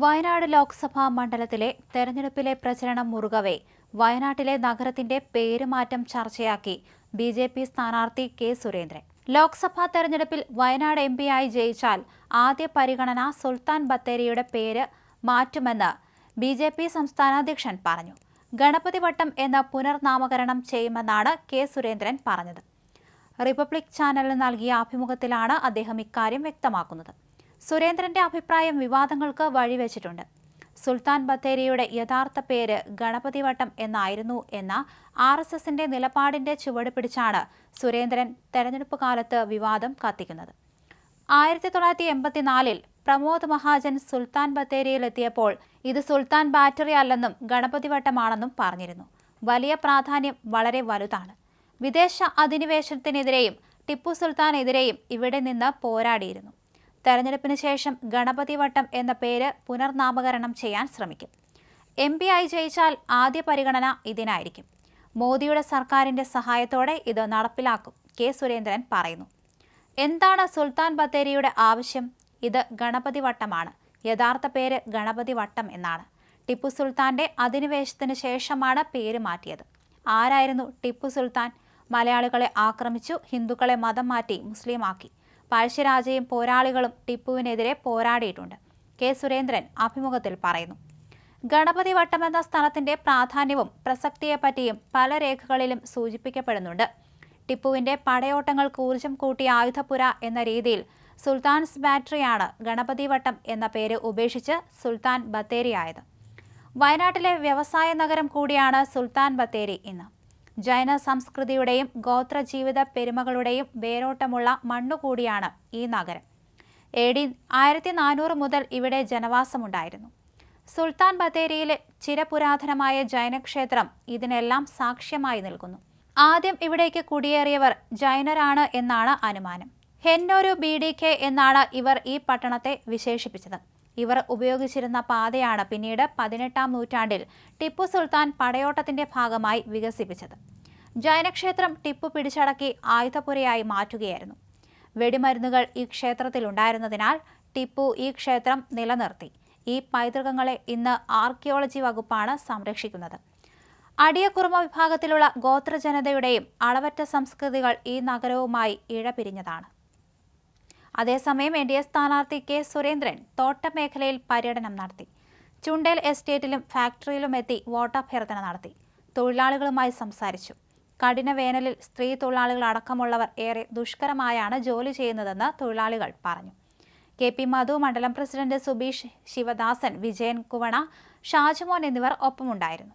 വയനാട് ലോക്സഭാ മണ്ഡലത്തിലെ തെരഞ്ഞെടുപ്പിലെ പ്രചരണം മുറുകവേ. വയനാട്ടിലെ നഗരത്തിന്റെ പേരുമാറ്റം ചർച്ചയാക്കി ബി ജെ പി സ്ഥാനാർത്ഥി കെ സുരേന്ദ്രൻ. ലോക്സഭാ തെരഞ്ഞെടുപ്പിൽ വയനാട് എം പിയായി ജയിച്ചാൽ ആദ്യ പരിഗണന സുൽത്താൻ ബത്തേരിയുടെ പേര് മാറ്റുമെന്ന് ബി ജെ പി സംസ്ഥാന അധ്യക്ഷൻ പറഞ്ഞു. ഗണപതി വട്ടം എന്ന പുനർനാമകരണം ചെയ്യുമെന്നാണ് കെ സുരേന്ദ്രൻ പറഞ്ഞത്. റിപ്പബ്ലിക് ചാനലിന് നൽകിയ അഭിമുഖത്തിലാണ് അദ്ദേഹം ഇക്കാര്യം വ്യക്തമാക്കുന്നത്. സുരേന്ദ്രന്റെ അഭിപ്രായം വിവാദങ്ങൾക്ക് വഴിവെച്ചിട്ടുണ്ട്. സുൽത്താൻ ബത്തേരിയുടെ യഥാർത്ഥ പേര് ഗണപതിവട്ടം എന്നായിരുന്നു എന്ന ആർ എസ് എസിന്റെ നിലപാടിന്റെ ചുവട് പിടിച്ചാണ് സുരേന്ദ്രൻ തെരഞ്ഞെടുപ്പ് കാലത്ത് വിവാദം കത്തിക്കുന്നത്. ആയിരത്തി തൊള്ളായിരത്തി എൺപത്തിനാലിൽ പ്രമോദ് മഹാജൻ സുൽത്താൻ ബത്തേരിയിലെത്തിയപ്പോൾ ഇത് സുൽത്താൻ ബാറ്ററി അല്ലെന്നും ഗണപതിവട്ടമാണെന്നും പറഞ്ഞിരുന്നു. വലിയ പ്രാധാന്യം വളരെ വലുതാണ്. വിദേശ അധിനിവേശത്തിനെതിരെയും ടിപ്പു സുൽത്താനെതിരെയും ഇവിടെ നിന്ന് പോരാടിയിരുന്നു. തെരഞ്ഞെടുപ്പിന് ശേഷം ഗണപതി വട്ടം എന്ന പേര് പുനർനാമകരണം ചെയ്യാൻ ശ്രമിക്കും. എം പി ആയി ജയിച്ചാൽ ആദ്യ പരിഗണന ഇതിനായിരിക്കും. മോദിയുടെ സർക്കാരിന്റെ സഹായത്തോടെ ഇത് നടപ്പിലാക്കും കെ സുരേന്ദ്രൻ പറയുന്നു. എന്താണ് സുൽത്താൻ ബത്തേരിയുടെ ആവശ്യം? ഇത് ഗണപതി വട്ടമാണ്. യഥാർത്ഥ പേര് ഗണപതി വട്ടം എന്നാണ്. ടിപ്പു സുൽത്താന്റെ അധിനിവേശത്തിന് ശേഷമാണ് പേര് മാറ്റിയത്. ആരായിരുന്നു ടിപ്പു സുൽത്താൻ? മലയാളികളെ ആക്രമിച്ചു ഹിന്ദുക്കളെ മതം മാറ്റി മുസ്ലിമാക്കി പഴശ്ശിരാജയും പോരാളികളും ടിപ്പുവിനെതിരെ പോരാടിയിട്ടുണ്ട്. കെ. സുരേന്ദ്രൻ അഭിമുഖത്തിൽ പറയുന്നു. ഗണപതി വട്ടമെന്ന സ്ഥലത്തിന്റെ പ്രാധാന്യവും പ്രസക്തിയെപ്പറ്റിയും പല രേഖകളിലും സൂചിപ്പിക്കപ്പെടുന്നുണ്ട്. ടിപ്പുവിന്റെ പടയോട്ടങ്ങൾക്ക് ഊർജം കൂട്ടിയ ആയുധപുര എന്ന രീതിയിൽ സുൽത്താൻസ് ബാറ്ററിയാണ് ഗണപതി വട്ടം എന്ന പേര് ഉപേക്ഷിച്ച് സുൽത്താൻ ബത്തേരിയായത്. വയനാട്ടിലെ വ്യവസായ നഗരം കൂടിയാണ് സുൽത്താൻ ബത്തേരി ഇന്ന്. ജൈന സംസ്കൃതിയുടെയും ഗോത്ര ജീവിത പെരുമകളുടെയും വേരോട്ടമുള്ള മണ്ണുകൂടിയാണ് ഈ നഗരം. എ ഡി ആയിരത്തി നാനൂറ് മുതൽ ഇവിടെ ജനവാസമുണ്ടായിരുന്നു. സുൽത്താൻ ബത്തേരിയിലെ ചിരപുരാതനമായ ജൈനക്ഷേത്രം ഇതിനെല്ലാം സാക്ഷ്യമായി നിൽക്കുന്നു. ആദ്യം ഇവിടേക്ക് കുടിയേറിയവർ ജൈനരാണ് എന്നാണ് അനുമാനം. ഹെന്നോരു ബി ഡി കെ എന്നാണ് ഇവർ ഈ പട്ടണത്തെ വിശേഷിപ്പിച്ചത്. ഇവർ ഉപയോഗിച്ചിരുന്ന പാതയാണ് പിന്നീട് പതിനെട്ടാം നൂറ്റാണ്ടിൽ ടിപ്പു സുൽത്താൻ പടയോട്ടത്തിന്റെ ഭാഗമായി വികസിപ്പിച്ചത്. ജൈനക്ഷേത്രം ടിപ്പു പിടിച്ചടക്കി ആയുധപുരയായി മാറ്റുകയായിരുന്നു. വെടിമരുന്നുകൾ ഈ ക്ഷേത്രത്തിലുണ്ടായിരുന്നതിനാൽ ടിപ്പു ഈ ക്ഷേത്രം നിലനിർത്തി. ഈ പൈതൃകങ്ങളെ ഇന്ന് ആർക്കിയോളജി വകുപ്പാണ് സംരക്ഷിക്കുന്നത്. അടിയക്കുറുമ വിഭാഗത്തിലുള്ള ഗോത്രജനതയുടെയും അളവറ്റ സംസ്കൃതികൾ ഈ നഗരവുമായി ഇഴപിരിഞ്ഞതാണ്. അതേസമയം എൻ ഡി എ സ്ഥാനാർത്ഥി കെ സുരേന്ദ്രൻ തോട്ടമേഖലയിൽ പര്യടനം നടത്തി. ചുണ്ടേൽ എസ്റ്റേറ്റിലും ഫാക്ടറിയിലും എത്തി വോട്ടഭ്യർത്ഥന നടത്തി. തൊഴിലാളികളുമായി സംസാരിച്ചു. കഠിന വേനലിൽ സ്ത്രീ തൊഴിലാളികൾ അടക്കമുള്ളവർ ഏറെ ദുഷ്കരമായാണ് ജോലി ചെയ്യുന്നതെന്ന് തൊഴിലാളികൾ പറഞ്ഞു. കെ പി മധു മണ്ഡലം പ്രസിഡന്റ് സുബീഷ് ശിവദാസൻ വിജയൻ കുവണ ഷാജുമോൻ എന്നിവർ ഒപ്പമുണ്ടായിരുന്നു.